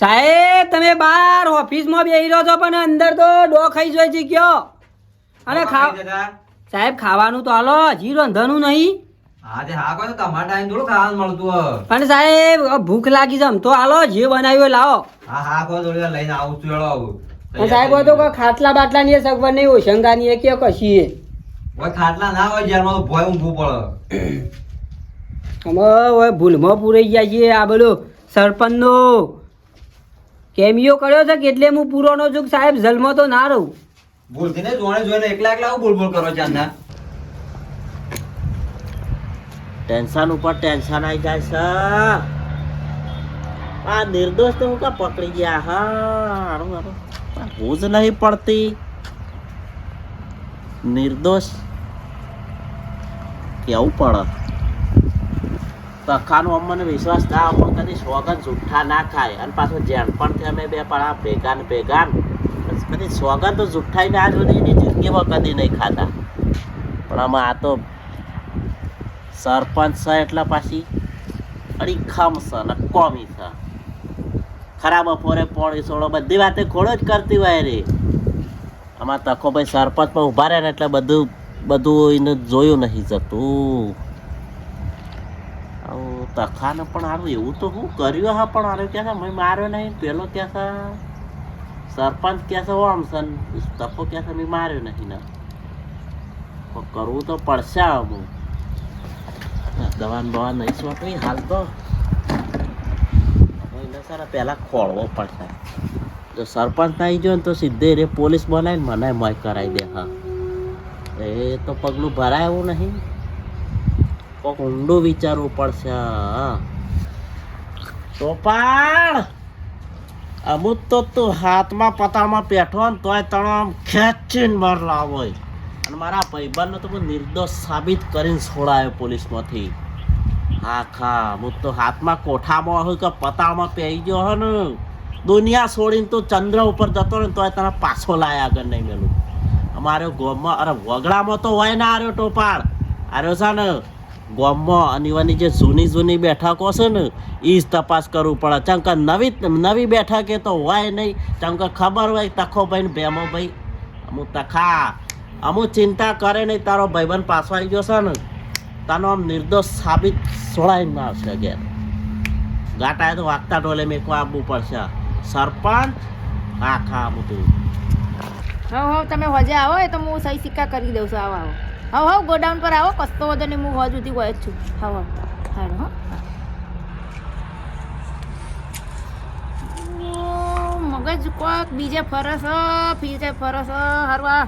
સાહેબ તમે બહાર ઓફિસમાં બેસી રહ્યો છો પણ અંદર તો ડો ખાઈ જોઈ છે ગયો અને ખાવ સાહેબ ખાવાનું તો હાલો હજી રંધનું નહીં. હોય. પણ સાહેબ ભૂખ લાગી છે તો હાલો જે બનાવ્યો લાવો. છું સાહેબ હોય તો ખાટલા બાટલા ની સગવડ નહીં ઓશંગાની એ કે કશી ખાટલા ના હોય જ્યારમાં ભોય ઊંઘવું પડે. અમે ભૂલમાં પૂરાઈ ગયા છીએ આ બધું સરપંચનો કેમિયો કર્યો છે કે એટલે હું પૂરો છું સાહેબ જલમો તો ના રહું. ભૂલથી ને જોણે જોઈને એકલા એકલા બોલ બોલ કરો ચાંદા ટેન્શન ઉપર ટેન્શન આવી જાય છે. આ નિર્દોષ તો હું કા પકડી ગયા? હા હું જ નહીં પડતી. નિર્દોષ. કેવું પડે? તખાનો અમને વિશ્વાસ ના પણ કદી સોગંદ જુઠ્ઠા ના ખાય અને પાછું જેણ પણ થાય અમે બે આ ભેગા ને ભેગા કદી સોગંદ તો જુઠ્ઠાઈ ના સુધી એની જિંદગીમાં કદી નહીં ખાતા. પણ આમાં આ તો સરપંચ છે એટલે પાછી અડીખમ છે ને કોમી છે. ખરાબ બપોરે પોણી સોળો, બધી વાતે ખોડો જ કરતી હોય રે. આમાં તકો ભાઈ સરપંચ પણ ઊભા રહે ને એટલે બધું બધું એને જોયું નહીં જતું. તખાને પણ હારું એવું તો હું કર્યું હા, પણ હારું ક્યાં મેં માર્યો નહીં. પેલો ક્યાં સરપંચ ક્યાં છે ઓમ સન. તકો ક્યાં છે મેં માર્યો નહીં ને કરવું તો પડશે અમુક દવાન બવા નહીં સોટવી હાલ તો. ને પહેલાં ખોળવો પડશે. જો સરપંચ થઈ ગયો ને તો સીધે રે પોલીસ બનાવીને મને મય કરાવી દે, હા. એ તો પગલું ભરાય એવું નહીં. કોક ઊંડું વિચારવું પડશે તો અમુક તો તું હાથમાં પતામાં પેઠો ને તોય તણો આમ ખેંચીને માર લાવો અને મારા ભાઈબંધનો તો નિર્દોષ સાબિત કરીને છોડાયો પોલીસમાંથી. હા, ખા હું તો હાથમાં કોઠામાં હોય કે પતામાં પહેરી ગયો હો ને. દુનિયા છોડીને તું ચંદ્ર ઉપર જતો ને તોય તને પાછો લાયા આગળ નહીં મેલું. અમારે ગોમમાં, અરે વગડામાં તો હોય ને આર્યો ટોપાળ. આર્યો છે ને ગોમમાં અનિવાની જે જૂની જૂની બેઠકો છે ને એ જ તપાસ કરવું પડે. ચમ કે નવી નવી બેઠકે તો હોય નહીં. ચમ કે ખબર હોય તખો ભાઈ ને ભેમો ભાઈ. અમુક તખા, અમુક ચિંતા કરે નહીં. તારો ભાઈબંધ પાછો આવી ગયો છે ને તારો આમ નિર્દોષ સાબિત છોડાઈને આવશે ઘેર. ગાટા તો વાગતા ડોલે મેકવા આવવું પડશે. સરપંચ હા ખા બધું. હા હા તમે હોજે આવો એ તો હું સહી સિક્કા કરી દઉં છું. આવો આવો. હવ હવ ગોડાઉન પર આવો. કસ્તો વધો નહીં હું હોજ સુધી હોય જ છું. હવ હા. હાલો મગજ કોક બીજે ફરસ બીજે ફરસ હરવા.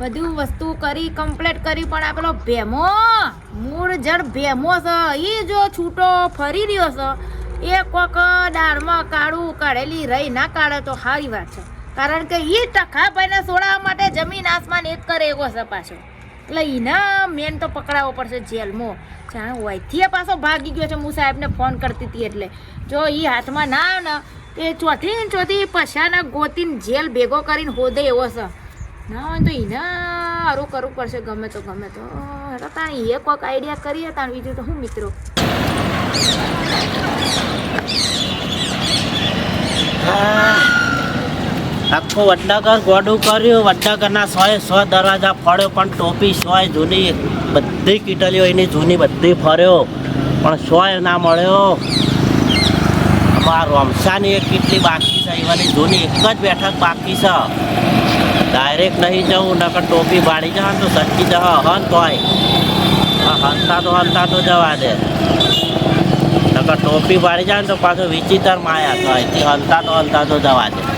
બધું વસ્તુ કરી કમ્પ્લીટ કરી પણ આ પેલો ભેમો મૂળ જડ ભેમો છે એ જો છૂટો ફરી રહ્યો છે એ કોક દાળમાં કાળું કાઢેલી રહી ના કાઢે તો સારી વાત છે. કારણ કે એ ટખાભાઈને સોડાવવા માટે જમીન આસમાન એક કરે એવો છે પાછો. એટલે એના મેન તો પકડાવવો પડશે જેલમાં. જાણે વયથી પાછો ભાગી ગયો છે. હું સાહેબને ફોન કરતી હતી એટલે. જો એ હાથમાં ના આવે ને, એ ચોથી ને ચોથી પછાના ગોતીને જેલ ભેગો કરીને હોદે એવો છે. ના હોય તો એને આરું કરવું પડશે. ગમે તો ગમે તો. હેડો તાણ એ કોઈક આઈડિયા કરીએ તાણ બીજું તો હું મિત્રો? આખું વડનગર ગોડું કર્યું વડનગરના સોએ સો દરવાજા ફર્યો પણ ટોપી સોય જૂની બધી કીટલીઓ એની જૂની બધી ફર્યો. પણ સોય ના મળ્યો. અમારા રમસાની એક કેટલી બાકી છે એવાની જૂની એક જ બેઠક બાકી છે. ડાયરેક્ટ નહીં જવું નકર ટોપી બાળી જવા તો સચી જવા હન તોય. હા, હંતા તો હંતા તો જવા દે. નકર ટોપી બાળી જાય તો પાછું વિચિત્ર માયા થાય. એથી હંતા તો હંતા તો જવા દે.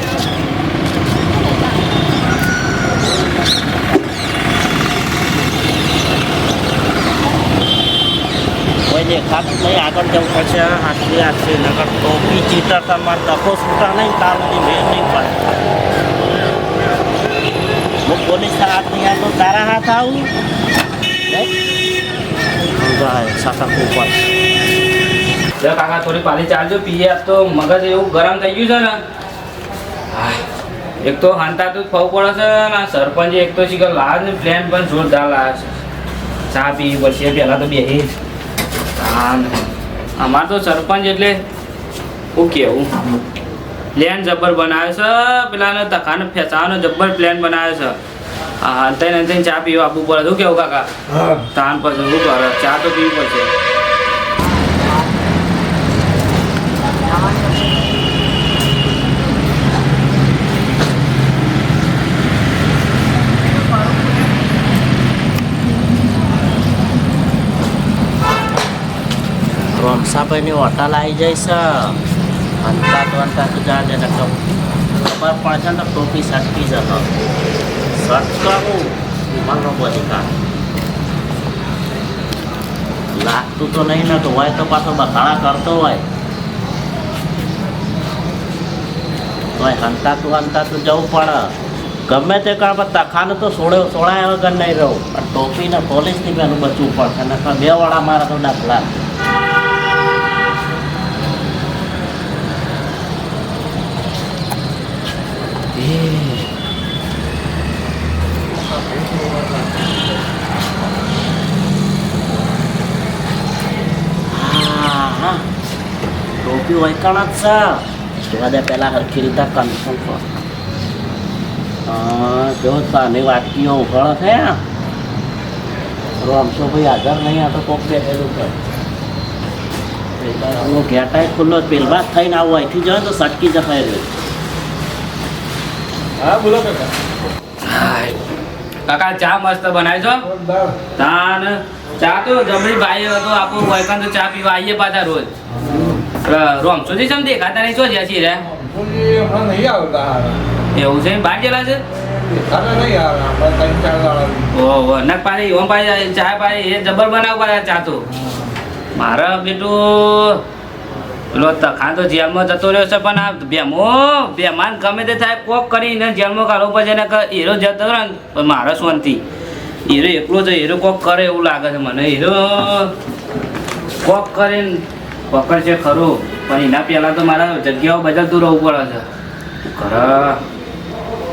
દેખાતું આગળ જવું પડશે. આટલી આટલી નકર ટોપી ચીટર તમારે ડખો છૂટા નહીં તાર બધી મેળ પડે. હું પોલીસ હાથ નહીં આવતો તારા હાથ આવું? સાતા ઉપર કાકા, થોડી પાલી ચાલજો, પીએ તો મગજ એવું ગરમ થઈ ગયું છે ને. એક તો હાંતા તો ફાવ પડે છે ને, સરપંચ એક તો શીખર લાજ ને પ્લેન પણ જોરદાર લાવે છે. ચા પી પછી પહેલાં તો બેહી આમ અમાર તો સરપંચ એટલે હું કેવું? પ્લેન જબ્બર બનાવ્યો છે પેલાને તખાને ફેંસાવાનો જબ્બર પ્લેન બનાવ્યો છે. હા હા તઈને તઈને ચા પીવા આપવું પડે શું કેવું કાકા? તાન પછી શું કરે ચા તો પીવી પડશે. રોમસાભાઈની હોટલ આવી છે. અંતા તો અંતા તો જાજે ને કહું ખબર છે ને ટોપી સટકી જતો સટકાવું ઉમરનો બધી કામ લાગતું તો નહીં ને, તો હોય તો પાછો બખાડા કરતો હોય. તોય હંતાતું હંતાતું જવું પડે. ગમે તે કાળ પર તખાને તો સોળે સોળાય વગર નહીં રહું. પણ ટોપીને પોલીસથી પેલું બચવું પડશે. ને બે વડા મારા તો દાખલા ટોપી વૈકણ જ છે જોવા દે પહેલાં હરખી રીતે કન્ફર્મ કર જો તાની વાટકીઓ ઉઘાડો છે રમશો ભાઈ હાજર નહીં આ તો કોક બેઠેલું છે હું ઘેટાય ખુલ્લો પેલવા થઈને આવું અહીંથી જાય તો સટકી જશે રહ્યું હા બોલો કાકા કાકા ચા મસ્ત બનાવી છો તાન ચા તો જમણી ભાઈ હતો આપણું વૈકન તો ચા પીવા આવીએ પાછા રોજ રોમસોજી સમ દેખાતા નહીં? શું જ્યાં છીએ રે? નહીં એવું છે બહાર ગયેલા છે? નહીં રહ્યો છે પણ આ બેમો, બેમાન ગમે તે થાય કોક કરીને જેલમાં કાઢવો પછી એને હીરો જતો રહે ને, પણ મારા હીરો એકલો છે હીરો કોક કરે એવું લાગે છે મને. હીરો કોક કરીને પકડશે ખરું, પણ એના પહેલાં તો મારા જગ્યાઓ બદલતું રહેવું પડે છે. ખરા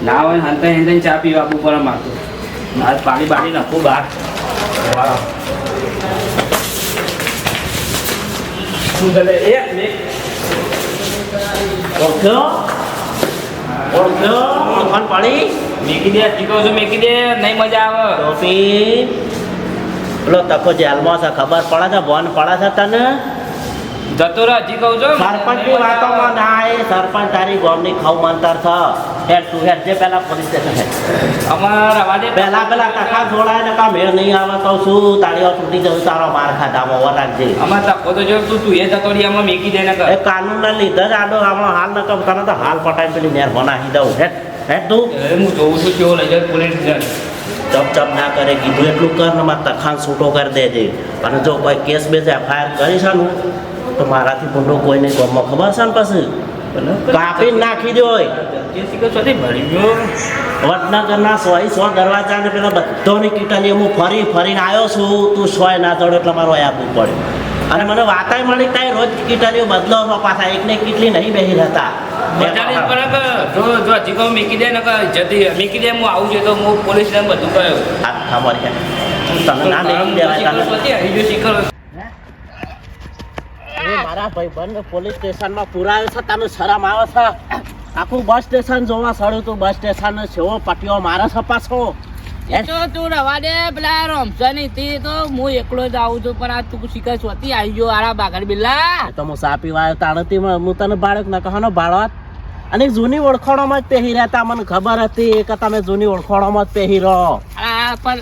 ના હોય હંતે હંતે ચા પીવા આપવું પડે મારતું આજ પાણી બાણી નાખું બહાર? એક મિનિટ. ઓળખ્યો ઓળખાણ પાડી મેકી દે હજી છું, મેકી દે. નહીં મજા આવે. ટોપી. પેલો તકો જેલમાં છે, ખબર પડે છે ભોન પડે છે તને? જતો રહે હજી કહું છું? સરપંચની વાતોમાં ના આવે સરપંચ તારી ગામની ખાવ મંતર છે. હેડ તું હેડ જે પહેલા પોલીસ સ્ટેશન છે. અમારા વાડે પહેલા પહેલા કાકા જોડાય ને કા મેળ નહીં આવે તો શું? તાળીઓ તૂટી જવું તારો માર ખાધામાં ઓવર રાખજે અમાર તકો તો જો તું તું એ જતો રહી આમાં મેકી દે ને કર. એ કાનૂન ના લીધે જ આડો આમાં હાલ ન કમ કરે તો હાલ પટાઈ પેલી મેર બનાવી દઉં. હેડ હેડ તું. હું જોઉં છું કેવો લઈ જાય પોલીસ ચપ ચપ ના કરે કીધું એટલું કર ને મારા તખાન છૂટો કરી દેજે. અને જો કોઈ કેસ બેસ એફઆઈઆર કરીશ ને તો મારાથી મોટો કોઈ નહીં ગામમાં ખબર છે ને પછી કાપી નાખી દો વડનગરના સો સો દરવાજા ને પેલા બધાની કીટલી હું ફરી ફરીને આવ્યો છું. તું સોય ના ચડો એટલે મારો આપવું પડ્યું અને મને વાતાય મળી તાય રોજ કીટલીઓ બદલો પાછા એકને કેટલી નહીં બેહી હતા તમે ના દેવાય એ મારા ભાઈબંધ પોલીસ સ્ટેશનમાં પુરાયો છે તને શરમ આવે છે. આખું બસ સ્ટેશન જોવા સડ્યું તું બસ સ્ટેશન છેવો પટ્યો મારે છે પાછો. તો તું રવા દે પેલા રમસાની હતી તો હું એકલો જ આવું છું પણ આ તું શીખર સ્વતી આવી ગયો આરા બાગડ બિલ્લા. તો હું સા પીવા આવ્યો હું તને બાળક ના કહાનો બાળક. અને જૂની ઓળખાણોમાં જ પહેરી રહેતા મને ખબર હતી કે તમે જૂની ઓળખાણોમાં જ પહેરી રહો. આ પણ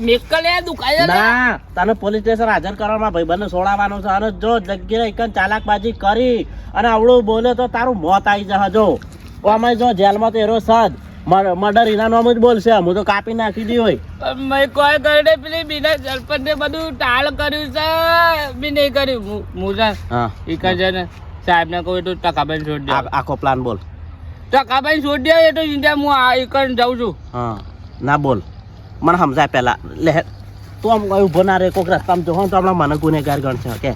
મેકલે દુખાય ના તને પોલીસ સ્ટેશન હાજર કરવામાં ભાઈબંધને છોડાવવાનું છે. અને જો જગ્યાએ એક ચાલાકબાજી કરી અને આવડું બોલે તો તારું મોત આવી જશે જો. અમે જો જેલમાં તો એરો સદ મર્ડર એના નામ જ બોલશે. હું તો કાપી નાખી દી હોય. મેં કોઈ કરીને પેલી બીના સરપંચને બધું ટાળ કર્યું છે. બી નહીં કર્યું. હું- હું કર ને સાહેબને કહું તો ટકાબેન છોડી દે. આખો પ્લાન બોલ. ટકાબેન છોડી દે એ તો ઇન્ડિયા હું આ ઈ જાઉં છું. હા. ના બોલ. મને સમજાય પહેલાં. લે તું આમ કઈ ઊભો ના રહે કોઈક રસ્તામાં જો તો આપણા મને ગુનેગાર ગણશે કે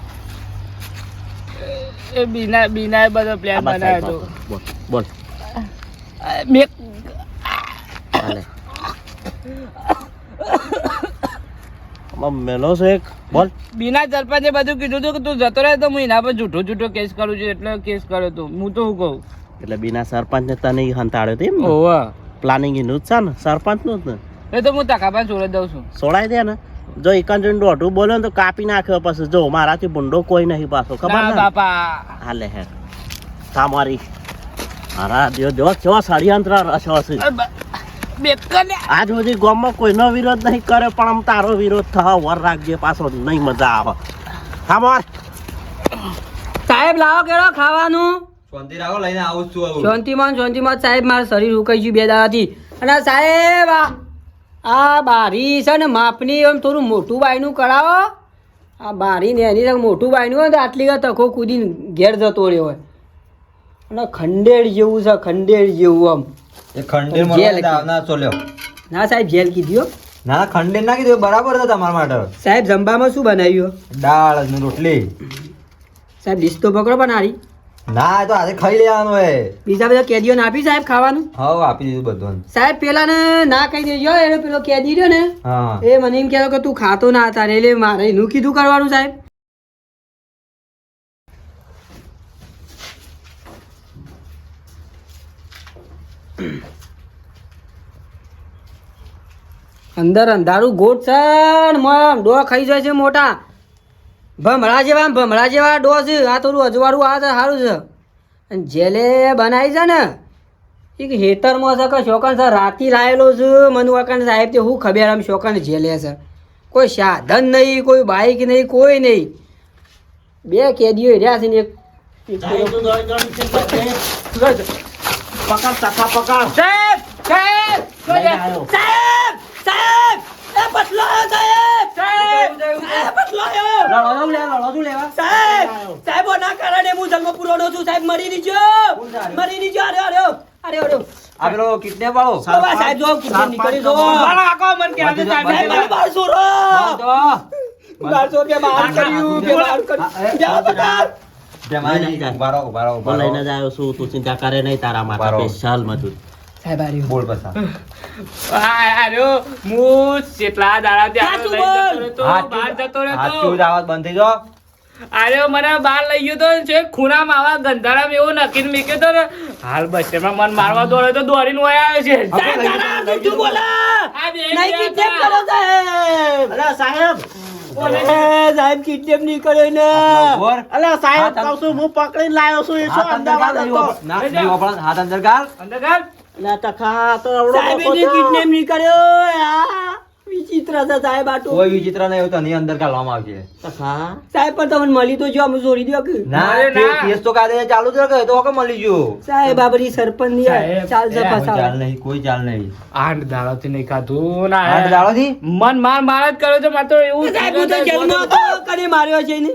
એ બીના બીનાએ બધો પ્લાન બનાવ્યો હતો બોલ બોલ. મેં મેલો છે એક. બોલ. બીના સરપંચે બધું કીધું હતું કે તું જતો રહે તો હું એના પર જૂઠો જૂઠો કેસ કરું છું એટલે કેસ કર્યો તો. હું તો શું કહું? એટલે બીના સરપંચને તને હંતાડ્યો ઓવા પ્લાનિંગ એનું જ છે ને? સરપંચનું જ ને? એ તો હું તકાબા જોડે દઉં છું. સોડાઈ દે ને. જો એકાંત જોઈને દોઢું બોલ્યો ને તો કાપી નાખ્યો પછી. જો મારાથી ભૂંડો કોઈ નહીં પાછો. ખબર બાપા. હાલે હે. તમારી મારા. દેવ દેવ કેવા ષડયંત્ર રચો છે. આજ સુધી ગામમાં કોઈનો વિરોધ નહીં કરે પણ આમ તારો વિરોધ થવા વર રાખજે પાછો. નહીં મજા આવે. હા મોર. સાહેબ લાવો કેળો ખાવાનું. શાંતિ રાખો લઈને આવું છું શાંતિમાં શાંતિમાં સાહેબ મારું શરીર ઉકાઈ ગયું બે દાડાથી. અને સાહેબ આ બારી છે ને માપની એમ થોડું મોટું બાયનું કરાવો આ બારી ને એની મોટું બાયનું હોય ને તો આટલી તકો કૂદીને ઘેર જતો રહ્યો હોય. અને ખંડેર જેવું છે ખંડેર જેવું આમ. એ ખંડેર. ના ચોલ્યો ના સાહેબ જેલ કીધી ના ખંડેર ના કીધું બરાબર છે તમારા માટે. સાહેબ જમવામાં શું બનાવ્યું? દાળ રોટલી. સાહેબ ડીશ તો પકડો પણ હારી ના તો આજે ખાઈ લેવાનું હે બીજા બધા કેદીઓને આપી સાહેબ ખાવાનું? હા આપી દીધું બધું સાહેબ પેલાને ના કહી દેજો એનો પેલો કેદી રહ્યો ને. એ મને એમ કહેતો કે તું ખાતો ના હતા એટલે મારે એનું કીધું કરવાનું સાહેબ. અંદર અંધારું ગોટ છે ડો ખાઈ જાય છે મોટા. ભમરા જેવા ભમરા જેવા ડોઝ. આ થોડું અજવાળું આ છે સારું છે. અને જેલે બનાવી છે ને એક હેતરમાં છે કે શોકન સર રાતી લાયેલો છે મનવાકણ સાહેબ તે હું ખબર આમ શોકન જેલે છે. કોઈ સાધન નહીં કોઈ બાઈક નહીં કોઈ નહીં. બે કેદીઓ રહ્યા છે ને એક પકડ સખા પકડ. સાહેબ સાહેબ. સાહેબ સાહેબ એ પટલો સાહેબ. સાહેબ એ પટલો આવ્યો લડો લે લડો શું લેવા સાહેબ સાહેબોના કારણે હું જન્મ પુરોનો છું સાહેબ મરી નીચો મરી નીચો અરે અરે અરે અરે. આ પેલો કિડનેપ વાળો? બાબા સાહેબ જો કિડનેપ નીકળી જો. મારો મન કે આજે સાહેબ મને બારસો રો. બારસો બહાર કર્યું બહાર કર્યું. જા. બંધ થઈ જાઓ. આર્યો મને બહાર લઈ ગયો તો છે ખૂણામાં આવા ગંધારામાં એવો નકીન મૂક્યો તો ને. હાલ બસ તેમાં મન મારવા દોડે તો દોડીને વયા આવે છે. સાહેબ. સાહેબ. કિડનેપ નહીં કર્યો ને બોર. સાહેબ કહું છું હું પકડીને લાવ્યો છું એ શું અમદાવાદ હતો. હાથ અંદર. અંદર તો. કિડનેપ નહીં કર્યો આ. વિચિત્ર સાહેબ આટલું કોઈ વિચિત્ર નહીં તને અંદર ગાળવામાં આવશે. સાહેબ પણ તમને મળી તો જો અમે છોડી દો કે. ના અરે કે- ના. કેસ તો કાયદે ચાલુ જ રાખે તો હોકે મળી ગયું. સાહેબ આ બધી સરપંચની ચાલ છે ચાલ નહીં કોઈ ચાલ નહીં. આઠ દાડાથી નહીં ખાધું ના આઠ દાડોથી? મન માર માર જ કર્યો છે મારે તો એવું સાહેબ હું તો જેલમાં હતો કને માર્યો છે ને?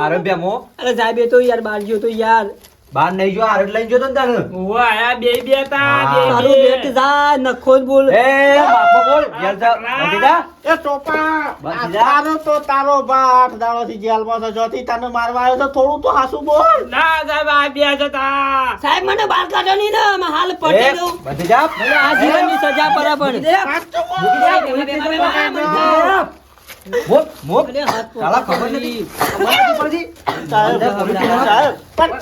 આરોગ્ય અરે સાહેબ એ તો યાર બાર ગયો તો યાર. બહાર નહીં જો આરડ લઈને જોતો ને તને ઓવા આયા બે બે તા બે તારું બે. બેટ જા નખો બોલ. એ બાપો બોલ જેલ જા બંધી એ ટોપા જા. તારો તો તારો બા આઠ દાડાથી જેલમાં છે જોતી તને મારવા આવ્યો તો થોડું તો હાસુ બોલ. ના સાહેબ આ બે જ હતા. સાહેબ મને બાર કાઢો નહીં ને મે હાલ પડી દઉં બંધી જા મને આ જીવનની સજા પર પણ સાચું બોલ. મોક મોક. સાલા ખબર નથી? ખબર નથી પણ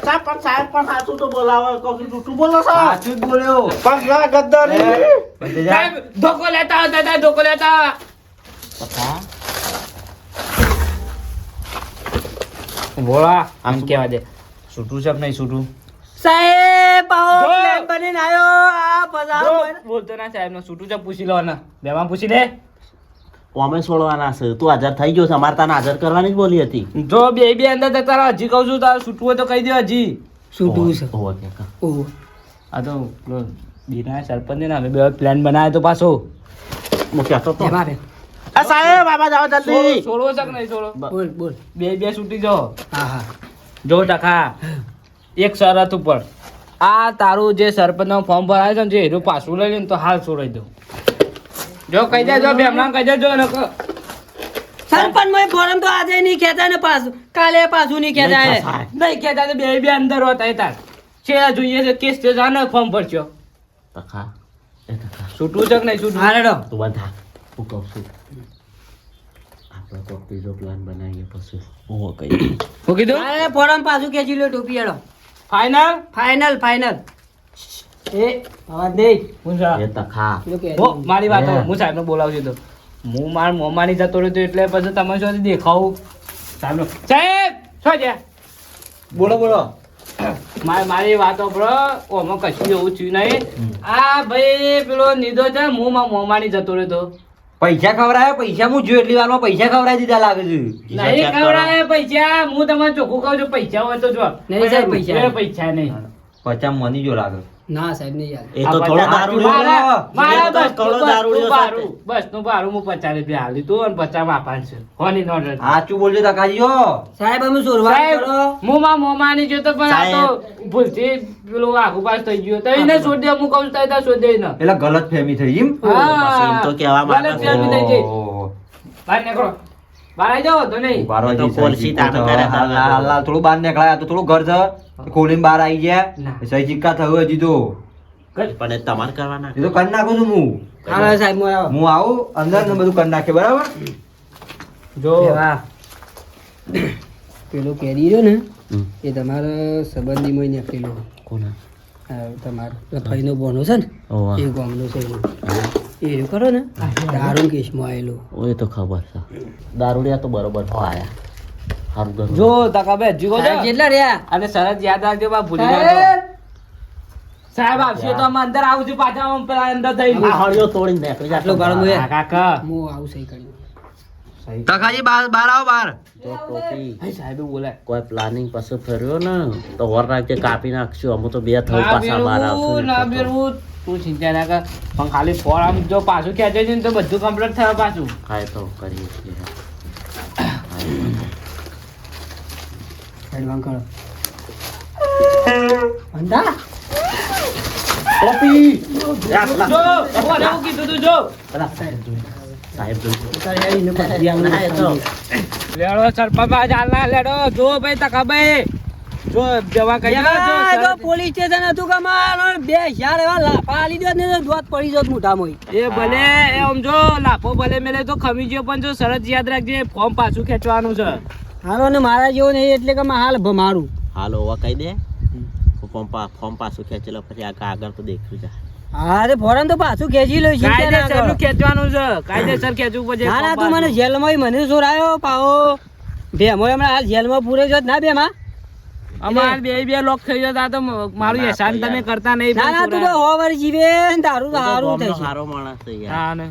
સાહેબ પણ હાચું તો બોલાવે કહું જૂઠું બોલો સાચું જ બોલ્યો. પણ ના ગદ્દારી. એ, બંધી જા સાહેબ ધોકો લેતા દાદા ધોકો લેતા. આવો. બોલા આમ કેવા દે? છૂટું છે નહીં છૂટું સાહેબ આવો. બનીને આવ્યો આ બધા બોલતો ના સાહેબ છૂટું છે પૂછી લો ને બેમાં પૂછી લે. અમે છોડવાના છે? તું હાજર થઈ ગયો છે. અમારે તને હાજર કરવાની જ બોલી હતી. જો બે બે અંદર તારા હજી કહું છું તારે છૂટવું હોય તો કહી દે હજી. છૂટવું છે. ઓહો, ઓહો, આ તો બીના સરપંચ ને અમે બે પ્લાન બનાવ્યો તો પાછો. હું કહેતો તો. આ સાહેબ આમાં જાઓ જલ્દી. છોડવો છે કે નહીં છોડવો બોલ બોલ. બે બે છૂટી જો હા હા. જો ટકા. એક શરત ઉપર. આ તારું જે સરપંચ ફોર્મ ભરાય છે ને જે એનું પાછું લઈ લે તો હાલ છોડાઈ દઉં. જો કહી દેજો બે હમણાં કહી દેજો લોકો સરપંચ મોય ફોરમ તો આજે નહીં કહેતા ને પાછું. કાલે પાછું નહીં કહેતા નહીં. કહેતા તો બે બે અંદર હોતા હતા તાર. છે જોઈએ છે કેસ તે જાને ફોર્મ ભરજો તખા એ તખા છૂટું છે કે નહીં છૂટું હા રેડો. તું બંધા. હું કહું છું. આપણે તો બીજો પ્લાન બનાવીએ પછી. હું કહી હું કીધું? અરે ફોરમ પાછું ખેંચી લો ટોપી હેડો. ફાઈનલ ફાઇનલ ફાઇનલ એ એ તો હો, મારી વાત હું સાહેબને બોલાવું છું તો. હું માર મોમાની જતો રહ્યો તો એટલે પછી તમે શું દેખાવું? સાહેબ સાહેબ શું છે? બોલો બોલો. મારે મારી વાતો સાંભળો ઓમાં કશું એવું થયું નહીં. આ ભાઈ પેલો નીદો છે હું માર મોમાની જતો રહ્યો તો. પૈસા ખવડાયા પૈસા હું જોયું એટલી વારમાં પૈસા ખવડાવી દીધા લાગે છે. નહીં ખવડાવે પૈસા. હું તમને ચોખ્ખું કહું છું પૈસા હોય તો જો નહીં પૈસા પૈસા નહીં. પચાસ મની જો લાગે. ના સાહેબ નહીં યાર એ તો થોડો પચાસ- દારૂ મારા- મારા એ થોડો બસનું દારૂડિયો ભાડું- હું પચાસ રૂપિયા હાલી તું અને પચાસ આપવાનું છે. કોની નોટ હતી? સાચું બોલજો તકાજીઓ સાહેબ અમે સોરવા કરો. હું મારા મોમાની જોતો પણ આ તો ભૂલથી પેલો આખું પાસ થઈ ગયો. તો એને છોડી દે હું કહું તો એને છોડી દે ને એટલે ગલત ફેમી થઈ એમ? એમ તો કેવા માંગે. ગલત ફેમી થઈ ગઈ. બહાર નીકળો. બહાર આવી જાઓ તો નહીં. ઊભા તો જી, તાને સિક્કો કરે હાલ હાલ થોડું બહાર નીકળાય તો થોડું ઘર છે. ખોલીને બહાર આવી ગયા? સહી ચિક્કા થયું હજી તો? પણ એ તમારે કરવાના. એ તો કરી નાખું છું હું. હા સાહેબ હું આવું. અંદર ને બધું કરી નાખે બરાબર? જો. પેલો કેરી રહ્યો ને એ તમારા સંબંધીમાં નીકળેલો કોના? તમારો ભાઈનો બોનો છે ને. એ ગામનો છે. એ કરો ને દારૂ કેસમાં આવેલો એ તો ખબર છે. દારૂડિયા તો બરોબર આયા ગયું જો તકાબે જીગો સાહેબ કેટલા રહ્યા? અને સરસ યાદ રાખજો બા ભૂલી ના સાહેબ સાહેબ આવશે તો અમે અંદર આવું છું પાછા આમ પેલા અંદર થઈ આ ગયું હળિયો તોડી નાખ જા. આટલો ગાળો મુએ કાકા હું આવું સહી કર્યું. તકાજી બહાર બહાર આવો બહાર. જો ટોપી. હે, સાહેબ બોલે કોઈ પ્લાનિંગ પછી ફર્યો ને તો વર રાખજે કાપી નાખશું. અમે તો બે થયું પાછા બહાર આવશું ના બેરવું. તું ચિંતા ના કર. પણ ખાલી ફોર આમ જો પાછું ખેંચે છે ને તો બધું કમ્પ્લીટ થયું પાછું. કાંઈ તો કરીએ છીએ. વાંક કરો. અંધા? જો ફોન એવું કીધું તું. જો સાહેબ. લેડો સરપંચ ચાલના લેડો. જો ભાઈ તકાભાઈ જો જવા કઈ જો પોલીસ સ્ટેશન હતું કે મારો બે હજાર એવા લાફા આલી દો ને તો દોત પડી જોત મોઢામાં એ ભલે એ આમ જો લાફો ભલે મેલે તો ખમી ગયો પણ જો સરસ યાદ રાખજે ફોર્મ પાછું ખેંચવાનું છે. હાલો ને મારા જેવો નહીં એટલે કે હાલ મારું. હાલો હોવા કહી દે. ફોર્મ પા ફોર્મ પાછું ખેંચેલો પછી આ આગળ તો દેખ્યું છે હા રે ફોરન તો પાછું ખેંચી લઉં છું કાયદેસરનું ખેંચવાનું છે. કાયદેસર ખેંચવું પડશે ના ના તું મને. જેલમાં મને સોરાયો પાહો. ભેમો હમણાં હાલ જેલમાં પૂરે જો ના બેમાં અમાર બે બે લોક થઈ જતા તો મારું એહસાન તમે કરતા નહીં ના ના તું તો હો જીવે ને તારું તો સારું થશે સારો માણસ થઈ યાર. હા ને.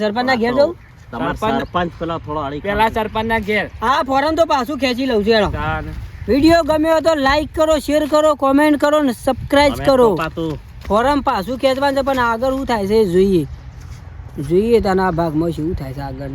સરપંચ ના ઘેર જવું તમારો સરપંચ- સરપંચ પેલા થોડો અડી પેલા સરપંચ ના ઘેર. હા ફોરમ તો પાછું ખેંચી લઉં છું એનો. વીડિયો ગમ્યો તો લાઈક કરો શેર કરો કોમેન્ટ કરો ને સબસ્ક્રાઇબ કરો. ફોરમ પાછું ખેંચવાનું છે પણ આગળ શું થાય છે જોઈએ. જોઈએ તને આ ભાગમાં શું થાય છે આગળ